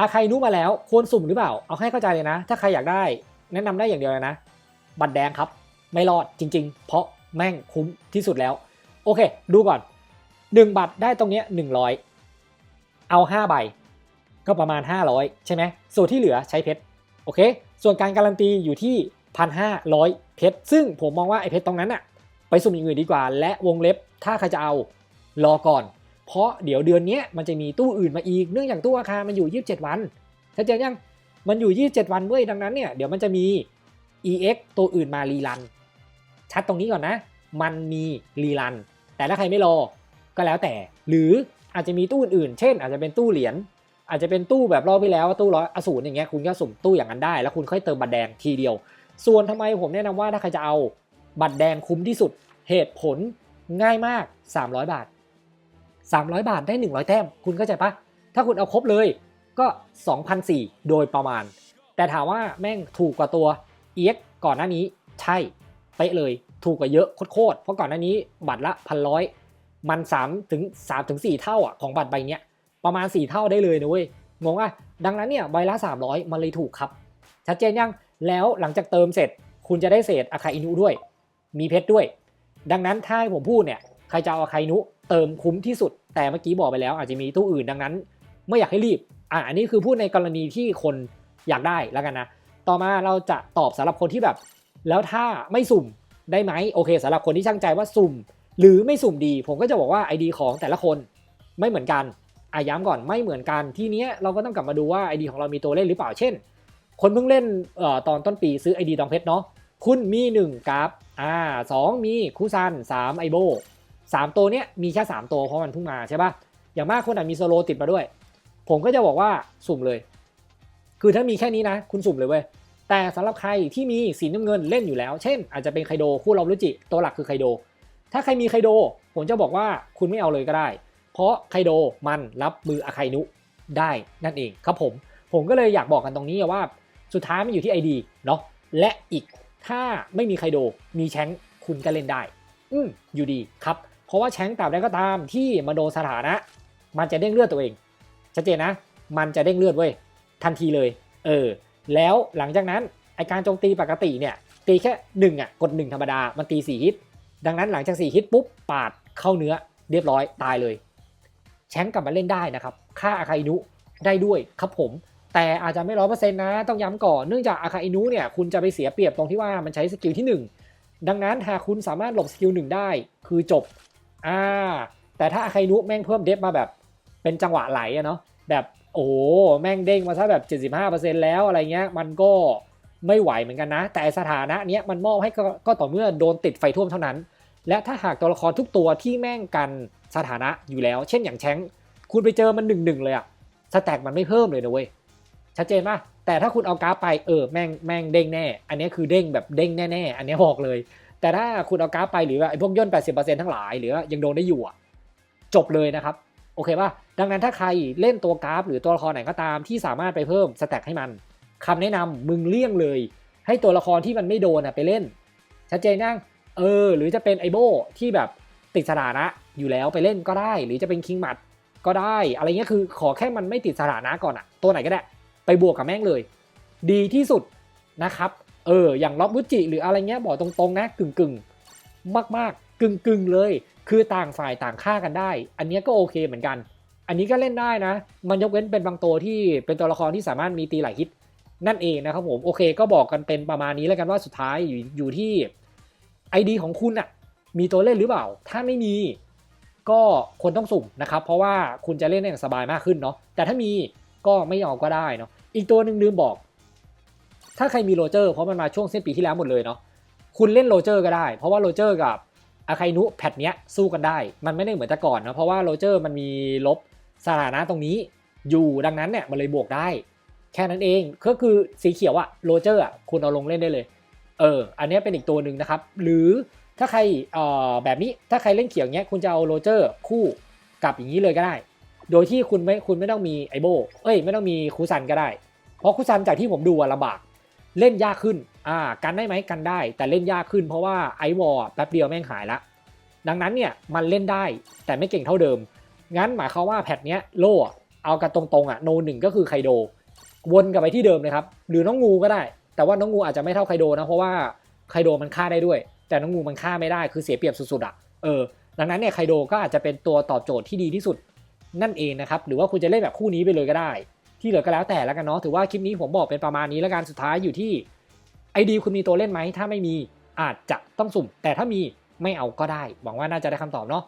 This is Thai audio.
อาใครรู้มาแล้วควรสุ่มหรือเปล่า เอาให้เข้าใจเลยนะ ถ้าใครอยากได้ แนะนำได้อย่างเดียวเลยนะ บัตรแดงครับ ไม่รอดจริง ๆ เพราะแม่งคุ้มที่สุดแล้ว โอเค ดูก่อน 1 บัตรได้ตรงเนี้ย100 เอา 5 ใบ ก็ประมาณ 500 ใช่ไหมส่วนที่เหลือใช้เพชรโอเค ส่วนการการันตีอยู่ที่1,500 เพชรซึ่งผมมองว่าไอ้เพชรตรงนั้นอะไปสุ่มอย่างอื่นดีกว่า และวงเล็บถ้าใครจะเอารอก่อน เพราะเดี๋ยวเดือนนี้มันจะมีตู้อื่นมาอีก เนื่องจากตู้อาคารมันอยู่ 27 วันชัดเจนยัง มันอยู่ 27 วันเว้ยดังนั้นเนี่ยเดี๋ยวมันจะมี EX ตัวอื่นมารีรัน ชัดตรงนี้ก่อนนะ มันมีรีรัน แต่ถ้าใครไม่รอ ก็แล้วแต่ หรืออาจจะมีตู้อื่นๆ เช่น อาจจะเป็นตู้เหรียญ อาจจะเป็นตู้แบบรอบไปแล้วตู้ร้อยอสูรอย่างเงี้ย คุณก็สุ่มตู้อย่างนั้นได้ แล้วคุณค่อยเติมบัตรแดงทีเดียว ส่วนทำไมผมแนะนำว่าถ้าใครจะเอาบัตรแดงคุ้มที่สุด เหตุผลง่ายมาก 300 บาท 300 บาทได้ 100 แต้ม คุณเข้าใจปะถ้าคุณเอาครบเลยก็ 2,004โดยประมาณ แต่ถามว่าแม่งถูกกว่าตัว EX ก่อนหน้านี้ใช่เป๊ะเลยถูกกว่าเยอะโคตรเพราะก่อนหน้านี้บัตรละพันร้อยมัน3ถึง3ถึง4เท่าอะของบัตรใบเนี้ยประมาณ 4 เท่าได้เลยนะเว้ยงงอะดังนั้นเนี่ยใบละ 300 มันเลยถูกครับ ชัดเจนยังแล้วหลังจากเติมเสร็จ คุณจะได้เศษอาคาอินุด้วย มีเพชรด้วย ดังนั้นถ้าให้ผมพูดเนี่ย ใครจะเอาอาคาอินุเติมคุ้มที่สุด แต่เมื่อกี้บอกไปแล้วอาจจะมีตู้อื่นดังนั้น ไม่อยากให้รีบ อะอันนี้คือพูดในกรณีที่คนอยากได้แล้วกันนะ ต่อมาเราจะตอบสำหรับคนที่แบบ แล้วถ้าไม่สุ่มได้ไหมโอเคสำหรับคนที่ช่างใจว่าสุ่ม หรือไม่สุ่มดี ผมก็จะบอกว่า ID ของแต่ละคนไม่เหมือนกันอาย้ำก่อนไม่เหมือนกันที่เนี้ยเราก็ต้องกลับมาดูว่า ID ของเรามีตัวเล่นหรือเปล่าเช่น คนเพิ่งเล่นเอ่อตอนต้นปีซื้อ ID ดองเพชรเนาะคุณมี 1กราฟอ่าสองมีคูซัน3ไอโบ สามตัวเนี้ยมีแค่3ตัวเพราะมันเพิ่งมาใช่ปะอย่างมากคนอาจมีโซโลติดมาด้วย ผมก็จะบอกว่าสุ่มเลย คือถ้ามีแค่นี้นะ คุณสุ่มเลยเว้ยแต่สำหรับใครที่มีสีน้ำเงินเล่นอยู่แล้ว เช่น อาจจะเป็นไคโดคู่เรารุจิตัวหลักคือไคโด ถ้าใครมีไคโด ผมจะบอกว่าคุณไม่เอาเลยก็ได้ เพราะไคโดมันรับมืออาไคนุได้นั่นเองครับผม ผมก็เลยอยากบอกกันตรงนี้ว่า สุดท้ายมันอยู่ที่ ID เนาะและอีกถ้าไม่มีไคโด มีแชงค์คุณก็เล่นได้ อืมอยู่ดีครับ เพราะว่าแชงตราบใดก็ตามที่มาโดนสถานะ มันจะเด้งเลือดตัวเอง ชัดเจนนะ มันจะเด้งเลือดเว้ยทันทีเลย เออ แล้วหลังจากนั้นไอการโจมตีปกติเนี่ยตีแค่หนึ่งอะกดหนึ่งธรรมดา มันตีสี่ฮิต ดังนั้นหลังจาก 4 ฮิตปุ๊บปาดเข้าเนื้อเรียบร้อยตายเลย แชงก์กลับมาเล่นได้นะครับค่าอาคาอินุได้ด้วยครับผม แต่อาจจะไม่ร้อยเปอร์เซ็นต์นะ ต้องย้ำก่อนเนื่องจากอาคาอินุเนี่ยคุณจะไปเสียเปรียบตรงที่ว่ามันใช้สกิลที่ 1 ดังนั้นหากคุณสามารถหลบสกิลหนึ่งได้ คือจบ อ่า แต่ถ้าอาคาอินุแม่งเพิ่มเดฟมาแบบ เป็นจังหวะไหลอะเนาะแบบโอ้แม่งเด้งมาซะแบบ 75%แล้วอะไรเงี้ย มันก็ไม่ไหวเหมือนกันนะ แต่สถานะเนี้ยมันมอบให้ก็ก็ต่อเมื่อโดนติดไฟท่วมเท่านั้น และถ้าหากตัวละครทุกตัวที่แม่งกันสถานะอยู่แล้ว เช่นอย่างแชงค์คุณไปเจอมันหนึ่งหนึ่งเลยอะสแต็กมันไม่เพิ่มเลยนะเว้ยชัดเจนป่ะแต่ถ้าคุณเอากราฟไปเออแม่งแม่งเด้งแน่ อันนี้คือเด้งแบบเด้งแน่ๆ อันนี้บอกเลย แต่ถ้าคุณเอากราฟไปหรือว่าไอ้พวกย่น 80%ทั้งหลายหรือยังโดนได้อยู่อะจบเลยนะครับ โอเคป่ะ ดังนั้นถ้าใครเล่นตัวกราฟ หรือตัวละครไหนก็ตามที่สามารถไปเพิ่มสแต็กให้มันคำแนะนำมึงเลี่ยงเลย ให้ตัวละครที่มันไม่โดนอะไปเล่น ชัดเจนยังเออ หรือจะเป็นไอโบที่แบบติดสถานะอยู่แล้วไปเล่นก็ได้ หรือจะเป็นคิงมัดก็ได้ อะไรเงี้ยคือขอแค่มันไม่ติดสถานะก่อนอะตัวไหนก็ได้ ไปบวกกับแม่งเลย ดีที่สุดนะครับ เอออย่างล็อบบุจิหรืออะไรเงี้ยบอกตรงๆนะกึ่งกึ่งมากมากๆกึ่งกึ่งๆเลย คือต่างฝ่ายต่างฆ่ากันได้ อันเนี้ยก็โอเคเหมือนกัน อันนี้ก็เล่นได้นะ มันยกเว้นเป็นบางตัวที่เป็นตัวละครที่สามารถมีตีหลายฮิตนั่นเองนะครับผมโอเคก็บอกกันเป็นประมาณนี้แล้วกันว่าสุดท้ายอยู่อยู่ที่ ID ของคุณอะมีตัวเล่นหรือเปล่า ถ้าไม่มีก็ควรต้องสุ่มนะครับ เพราะว่าคุณจะเล่นได้อย่างสบายมากขึ้นเนาะแต่ถ้ามีก็ไม่เอาก็ได้เนาะอีกตัวหนึ่งลืมบอก ถ้าใครมีโรเจอร์เพราะมันมาช่วงเส้นปีที่แล้วหมดเลยเนาะคุณเล่นโรเจอร์ก็ได้ เพราะว่าโรเจอร์กับอาคานุแพทเนี้ยสู้กันได้ มันไม่ได้เหมือนแต่ก่อนนะเพราะว่าโรเจอร์มันมีลบสถานะตรงนี้อยู่ดังนั้นเนี่ยมันเลยบวกได้ แค่นั้นเองก็คือสีเขียวอะโรเจอร์อะคุณเอาลงเล่นได้เลยเอออันนี้เป็นอีกตัวหนึ่งนะครับ หรือถ้าใครเอ่อแบบนี้ถ้าใครเล่นเขียวเนี้ยคุณจะเอาโรเจอร์คู่กับอย่างนี้เลยก็ได้ โดยที่คุณไม่คุณไม่ต้องมีไอโบเอ้ยไม่ต้องมีคูซันก็ได้ เพราะคูซันจากที่ผมดูอะลำบาก เล่นยากขึ้น อ่า กันได้ไหมกันได้ แต่เล่นยากขึ้นเพราะว่าไอวอลแป๊บเดียวแม่งหายละ ดังนั้นเนี่ยมันเล่นได้แต่ไม่เก่งเท่าเดิม งั้นหมายความว่าแพทเนี้ยโล่เอากันตรงๆอะโนหนึ่งก็คือไคโด วนกลับไปที่เดิมเลยครับ หรือน้องงูก็ได้ แต่ว่าน้องงูอาจจะไม่เท่าไคโดนะ เพราะว่าไคโดมันฆ่าได้ด้วย แต่น้องงูมันฆ่าไม่ได้คือเสียเปรียบสุดๆอะ เออ ดังนั้นเนี่ยไคโดก็อาจจะเป็นตัวตอบโจทย์ที่ดีที่สุดนั่นเองนะครับ หรือว่าคุณจะเล่นแบบคู่นี้ไปเลยก็ได้ ที่เหลือก็แล้วแต่แล้วกันเนาะถือว่าคลิปนี้ผมบอกเป็นประมาณนี้แล้วกันสุดท้ายอยู่ที่ไอดีคุณมีตัวเล่นไหมถ้าไม่มีอาจจะต้องสุ่ม แต่ถ้ามีไม่เอาก็ได้ หวังว่าน่าจะได้คำตอบเนาะ